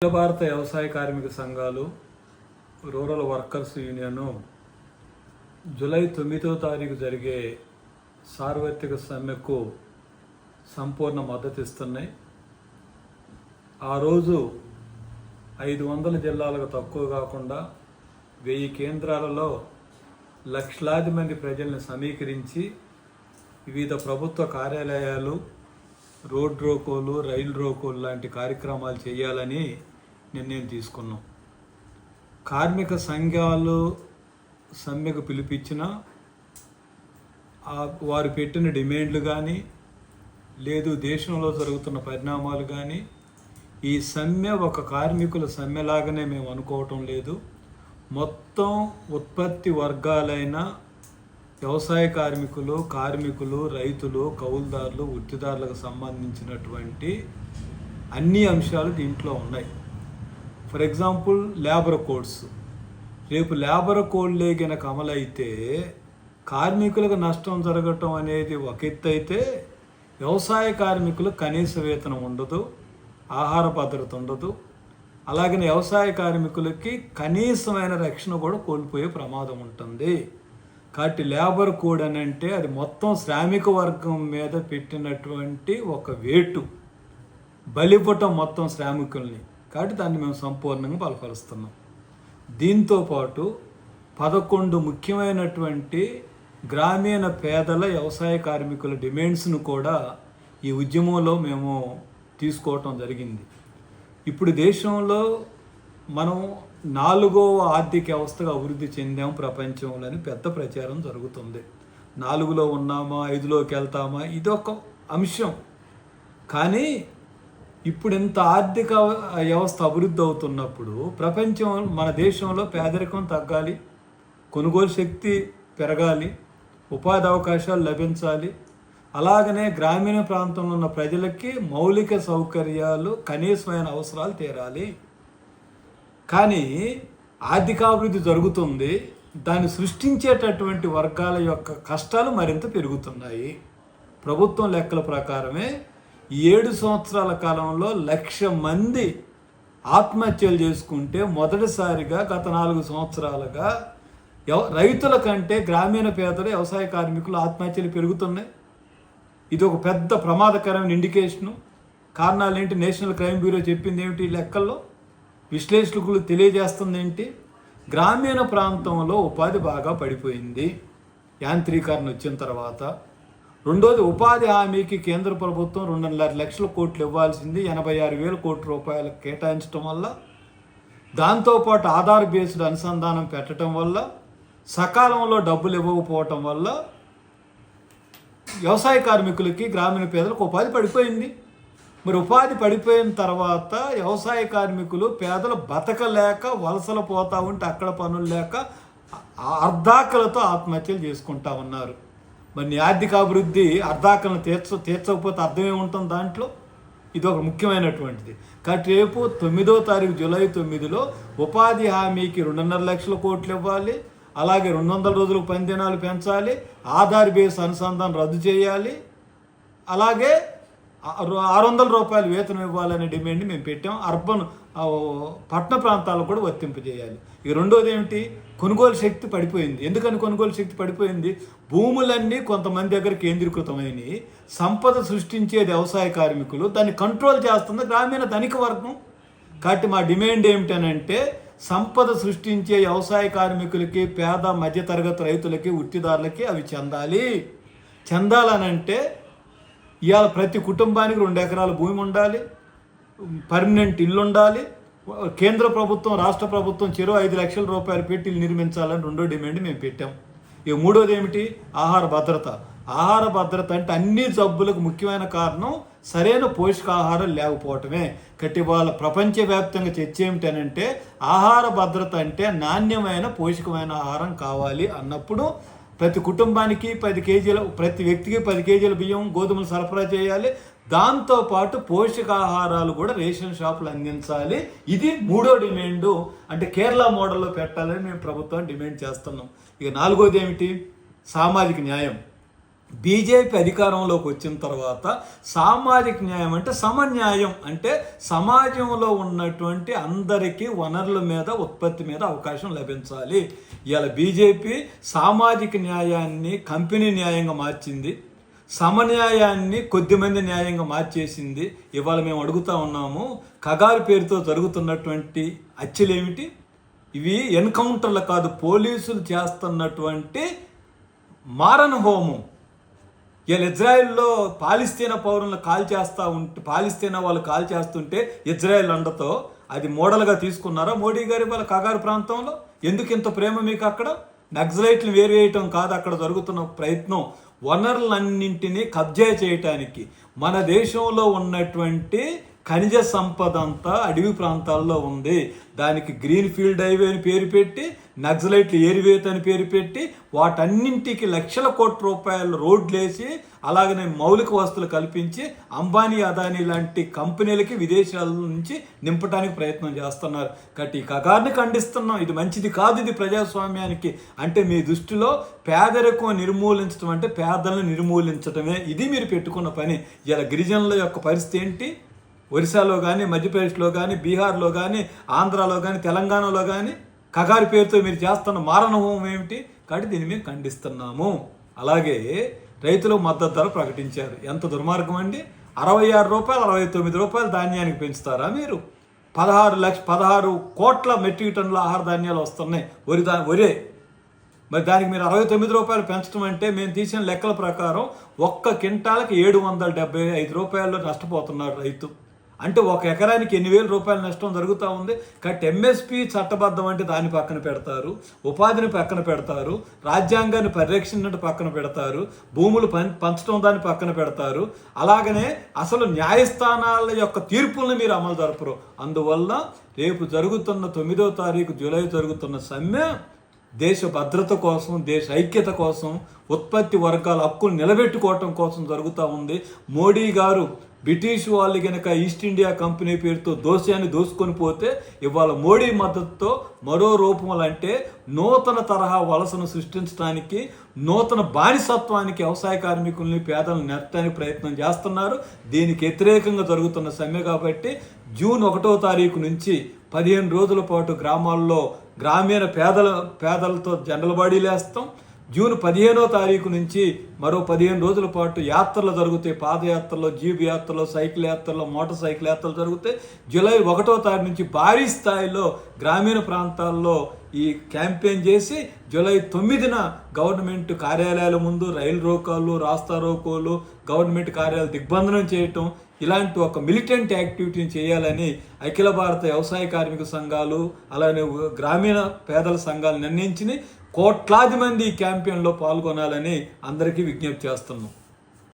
అఖిల భారత వ్యవసాయ కార్మిక సంఘాలు రూరల్ వర్కర్స్ యూనియన్ జూలై తొమ్మిదో తారీఖు జరిగే సార్వత్రిక సమ్మెకు సంపూర్ణ మద్దతు ఇస్తున్నాయి. ఆ రోజు ఐదు వందల జిల్లాలకు తక్కువ కాకుండా వెయ్యి కేంద్రాలలో లక్షలాది మంది ప్రజల్ని సమీకరించి వివిధ ప్రభుత్వ కార్యాలయాలు రోడ్ రోకోలు రైలు రోకోలు లాంటి కార్యక్రమాలు చేయాలని నిర్ణయం తీసుకున్నాం. కార్మిక సంఘాలు సమ్మెకు పిలిపించిన వారు పెట్టిన డిమాండ్లు కానీ లేదు దేశంలో జరుగుతున్న పరిణామాలు కానీ ఈ సమ్మె ఒక కార్మికుల సమ్మెలాగానే మేము అనుకోవటం లేదు. మొత్తం ఉత్పత్తి వర్గాలైన వ్యవసాయ కార్మికులు కార్మికులు రైతులు కౌలుదారులు వృత్తిదారులకు సంబంధించినటువంటి అన్ని అంశాలు దీంట్లో ఉన్నాయి. ఫర్ ఎగ్జాంపుల్ లేబర్ కోడ్స్ రేపు లేబర్ కోడ్లే గనక అమలైతే కార్మికులకు నష్టం జరగటం అనేది ఒక ఎత్తు అయితే వ్యవసాయ కార్మికులు కనీస వేతనం ఉండదు ఆహార భద్రత ఉండదు. అలాగే వ్యవసాయ కార్మికులకి కనీసమైన రక్షణ కూడా కోల్పోయే ప్రమాదం ఉంటుంది. కాబట్టి లేబర్ కోడ్ అని అంటే అది మొత్తం శ్రామిక వర్గం మీద పెట్టినటువంటి ఒక వేటు. బలిపటం మొత్తం శ్రామికుల్ని. కాబట్టి దాన్ని మేము సంపూర్ణంగా బలపరుస్తున్నాం దీంతో పాటు పదకొండు ముఖ్యమైనటువంటి గ్రామీణ పేదల వ్యవసాయ కార్మికుల డిమాండ్స్ను కూడా ఈ ఉద్యమంలో మేము తీసుకోవటం జరిగింది. ఇప్పుడు దేశంలో మనం నాలుగవ ఆర్థిక వ్యవస్థగా అభివృద్ధి చెందాం ప్రపంచంలో అని పెద్ద ప్రచారం జరుగుతుంది. నాలుగులో ఉన్నామా? ఐదులోకి వెళ్తామా? ఇది ఒక అంశం. కానీ ఇప్పుడు ఇంత ఆర్థిక వ్యవస్థ అభివృద్ధి అవుతున్నప్పుడు ప్రపంచం మన దేశంలో పేదరికం తగ్గాలి కొనుగోలు శక్తి పెరగాలి ఉపాధి అవకాశాలు లభించాలి. అలాగనే గ్రామీణ ప్రాంతంలో ఉన్న ప్రజలకి మౌలిక సౌకర్యాలు కనీసమైన అవసరాలు తీరాలి. కానీ ఆర్థికాభివృద్ధి జరుగుతుంది దాన్ని సృష్టించేటటువంటి వర్గాల యొక్క కష్టాలు మరింత పెరుగుతున్నాయి. ప్రభుత్వం లెక్కల ప్రకారమే ఏడు సంవత్సరాల కాలంలో లక్ష మంది ఆత్మహత్యలు చేసుకుంటే మొదటిసారిగా గత నాలుగు సంవత్సరాలుగా ఎవ- రైతుల కంటే గ్రామీణ పేదలు వ్యవసాయ కార్మికులు ఆత్మహత్యలు పెరుగుతున్నాయి. ఇది ఒక పెద్ద ప్రమాదకరమైన ఇండికేషను కారణాలు ఏంటి? నేషనల్ క్రైమ్ బ్యూరో చెప్పింది ఏమిటి ఈ లెక్కల్లో? విశ్లేషకులు తెలియజేస్తుంది ఏంటి గ్రామీణ ప్రాంతంలో ఉపాధి బాగా పడిపోయింది. యాంత్రీకరణ వచ్చిన తర్వాత రెండోది ఉపాధి హామీకి కేంద్ర ప్రభుత్వం రెండున్నర లక్షల కోట్లు ఇవ్వాల్సింది ఎనభై ఆరు వేల కోట్ల రూపాయలు కేటాయించడం వల్ల దాంతోపాటు ఆధార్ బేస్డ్ అనుసంధానం పెట్టడం వల్ల సకాలంలో డబ్బులు ఇవ్వకపోవటం వల్ల వ్యవసాయ కార్మికులకి గ్రామీణ పేదలకు ఉపాధి పడిపోయింది. మరి ఉపాధి పడిపోయిన తర్వాత వ్యవసాయ కార్మికులు పేదలు బతకలేక వలసలు పోతా ఉంటే అక్కడ పనులు లేక అర్ధాకలతో ఆత్మహత్యలు చేసుకుంటా ఉన్నారు. మరి నీ ఆర్థిక అభివృద్ధి అర్ధాకలను తీర్చ తీర్చకపోతే అర్థమే ఉంటుంది దాంట్లో. ఇది ఒక ముఖ్యమైనటువంటిది. కాబట్టి రేపు తొమ్మిదో తారీఖు జూలై తొమ్మిదిలో ఉపాధి హామీకి రెండున్నర లక్షల కోట్లు ఇవ్వాలి. అలాగే రెండు వందల రోజులకు పనిదినాలు పెంచాలి. ఆధార్ బేస్ అనుసంధానం రద్దు చేయాలి. అలాగే ఆరు వందల రూపాయలు వేతనం ఇవ్వాలనే డిమాండ్ మేము పెట్టాం. అర్బన్ పట్టణ ప్రాంతాలకు కూడా వర్తింపజేయాలి ఇక రెండోది ఏమిటి? కొనుగోలు శక్తి పడిపోయింది. ఎందుకని కొనుగోలు శక్తి పడిపోయింది? భూములన్నీ కొంతమంది దగ్గర కేంద్రీకృతమైనవి సంపద సృష్టించేది వ్యవసాయ కార్మికులు దాన్ని కంట్రోల్ చేస్తుంది గ్రామీణ ధనిక వర్గం. కాబట్టి మా డిమాండ్ ఏమిటనంటే సంపద సృష్టించే వ్యవసాయ కార్మికులకి పేద మధ్యతరగతి రైతులకి వృత్తిదారులకి అవి చెందాలి. చెందాలనంటే ఇవాళ ప్రతి కుటుంబానికి రెండు ఎకరాల భూమి ఉండాలి. పర్మనెంట్ ఇల్లు ఉండాలి. కేంద్ర ప్రభుత్వం రాష్ట్ర ప్రభుత్వం చెరో ఐదు లక్షల రూపాయలు పెట్టి ఇల్లు నిర్మించాలని రెండో డిమాండ్ మేము పెట్టాం. ఇక మూడోది ఏమిటి? ఆహార భద్రత. ఆహార భద్రత అంటే అన్ని జబ్బులకు ముఖ్యమైన కారణం సరైన పోషకాహారం లేకపోవటమే. కట్టి వాళ్ళ ప్రపంచవ్యాప్తంగా చర్చ ఏమిటనంటే ఆహార భద్రత అంటే నాణ్యమైన పోషకమైన ఆహారం కావాలి అన్నప్పుడు ప్రతి కుటుంబానికి పది కేజీల ప్రతి వ్యక్తికి పది కేజీల బియ్యం గోధుమలు సరఫరా చేయాలి. దాంతోపాటు పోషకాహారాలు కూడా రేషన్ షాపులు అందించాలి. ఇది మూడో డిమాండు. అంటే కేరళ మోడల్లో పెట్టాలని మేము ప్రభుత్వం డిమాండ్ చేస్తున్నాం. ఇక నాలుగోది ఏమిటి? సామాజిక న్యాయం. బీజేపీ అధికారంలోకి వచ్చిన తర్వాత సామాజిక న్యాయం అంటే సమన్యాయం అంటే సమాజంలో ఉన్నటువంటి అందరికీ వనరుల మీద ఉత్పత్తి మీద అవకాశం లభించాలి. ఇలా బీజేపీ సామాజిక న్యాయాన్ని కంపెనీ న్యాయంగా మార్చింది. సమన్యాయాన్ని కొద్దిమంది న్యాయంగా మార్చేసింది. ఇవాళ మేము అడుగుతా ఉన్నాము కగారు పేరుతో జరుగుతున్నటువంటి హత్యలేమిటి? ఇవి ఎన్కౌంటర్లు కాదు పోలీసులు చేస్తున్నటువంటి మారణ హోమం వీళ్ళు ఇజ్రాయెల్లో పాలిస్తీనా పౌరులను కాల్ చేస్తూ ఉంటే పాలిస్తీనా వాళ్ళు కాల్ చేస్తుంటే ఇజ్రాయెల్ అండతో అది మోడల్గా తీసుకున్నారా మోడీ గారి వాళ్ళ కగారు ప్రాంతంలో? ఎందుకు ఇంత ప్రేమ మీకు అక్కడ? నక్సలైట్లు వేరేయటం కాదు అక్కడ జరుగుతున్న ప్రయత్నం. వనరులన్నింటినీ కబ్జా చేయటానికి మన దేశంలో ఉన్నటువంటి ఖనిజ సంపద అంతా అడవి ప్రాంతాల్లో ఉంది. దానికి గ్రీన్ ఫీల్డ్ హైవే అని పేరు పెట్టి నక్సలైట్లు ఏరివేత అని పేరు పెట్టి వాటన్నింటికి లక్షల కోట్ల రూపాయల రోడ్లు వేసి అలాగనే మౌలిక వస్తువులు కల్పించి అంబానీ అదానీ లాంటి కంపెనీలకి విదేశాల నుంచి నింపడానికి ప్రయత్నం చేస్తున్నారు. కాబట్టి ఈ కగారిని ఖండిస్తున్నాం. ఇది మంచిది కాదు ఇది ప్రజాస్వామ్యానికి. అంటే మీ దృష్టిలో పేదరికం నిర్మూలించడం అంటే పేదలను నిర్మూలించడమే ఇది మీరు పెట్టుకున్న పని. ఇలా గిరిజనుల యొక్క పరిస్థితి ఏంటి? ఒరిస్సాలో కానీ మధ్యప్రదేశ్లో కానీ బీహార్లో కానీ ఆంధ్రాలో కానీ తెలంగాణలో కానీ కగారి పేరుతో మీరు చేస్తున్న మారణ ఏమిటి? కాబట్టి దీన్ని మేము ఖండిస్తున్నాము. అలాగే రైతులకు మద్దతు ధర ప్రకటించారు. ఎంత దుర్మార్గం అండి? అరవై ఆరు రూపాయలు అరవై తొమ్మిది రూపాయలు ధాన్యానికి పెంచుతారా మీరు? పదహారు లక్ష పదహారు కోట్ల మెట్రిక్ టన్నుల ఆహార ధాన్యాలు వస్తున్నాయి. వరి దా వరే మరి దానికి మీరు అరవై తొమ్మిది రూపాయలు పెంచడం అంటే మేము తీసిన లెక్కల ప్రకారం ఒక్క క్వింటాలకి ఏడు వందల డెబ్బై ఐదు రూపాయలు నష్టపోతున్నారు రైతు. అంటే ఒక ఎకరానికి ఎన్ని వేల రూపాయల నష్టం జరుగుతూ ఉంది? కాబట్టి ఎంఎస్పి చట్టబద్ధం అంటే దాన్ని పక్కన పెడతారు ఉపాధిని పక్కన పెడతారు రాజ్యాంగాన్ని పరిరక్షించడం పక్కన పెడతారు భూములు పం పంచడం దాన్ని పక్కన పెడతారు. అలాగనే అసలు న్యాయస్థానాల యొక్క తీర్పులను మీరు అమలు జరపరు. అందువల్ల రేపు జరుగుతున్న తొమ్మిదో తారీఖు జూలై జరుగుతున్న సమ్మె దేశ భద్రత కోసం దేశ ఐక్యత కోసం ఉత్పత్తి వర్గాల హక్కులు నిలబెట్టుకోవటం కోసం జరుగుతూ ఉంది. మోడీ గారు బ్రిటిష్ వాళ్ళు కనుక ఈస్ట్ ఇండియా కంపెనీ పేరుతో దోషాన్ని దోసుకొని పోతే ఇవాళ మోడీ మద్దతుతో మరో రూపంలంటే అంటే నూతన తరహా వలసను సృష్టించడానికి నూతన బానిసత్వానికి వ్యవసాయ కార్మికుల్ని పేదలను నెట్టడానికి ప్రయత్నం చేస్తున్నారు. దీనికి వ్యతిరేకంగా జరుగుతున్న సమ్మె కాబట్టి జూన్ ఒకటో తారీఖు నుంచి పదిహేను రోజుల పాటు గ్రామాల్లో గ్రామీణ పేదల పేదలతో జనరల్ లేస్తాం జూన్ పదిహేనో తారీఖు నుంచి మరో పదిహేను రోజుల పాటు యాత్రలు జరుగుతాయి. పాదయాత్రలో జీప్ యాత్రలో సైకిల్ యాత్రలో మోటార్ సైకిల్ యాత్రలు జరుగుతాయి. జూలై ఒకటో తారీఖు నుంచి భారీ స్థాయిలో గ్రామీణ ప్రాంతాల్లో ఈ క్యాంపెయిన్ చేసి జూలై తొమ్మిదిన గవర్నమెంట్ కార్యాలయాల ముందు రైలు రోకాలు రాస్తా రోకోలు గవర్నమెంట్ కార్యాలయాలు దిగ్బంధనం చేయటం ఇలాంటి ఒక మిలిటెంట్ యాక్టివిటీని చేయాలని అఖిల భారత వ్యవసాయ కార్మిక సంఘాలు అలానే గ్రామీణ పేదల సంఘాలు నిర్ణయించినాయి. కోట్లాది మంది ఈ క్యాంపెయిన్లో పాల్గొనాలని అందరికీ విజ్ఞప్తి చేస్తున్నాం.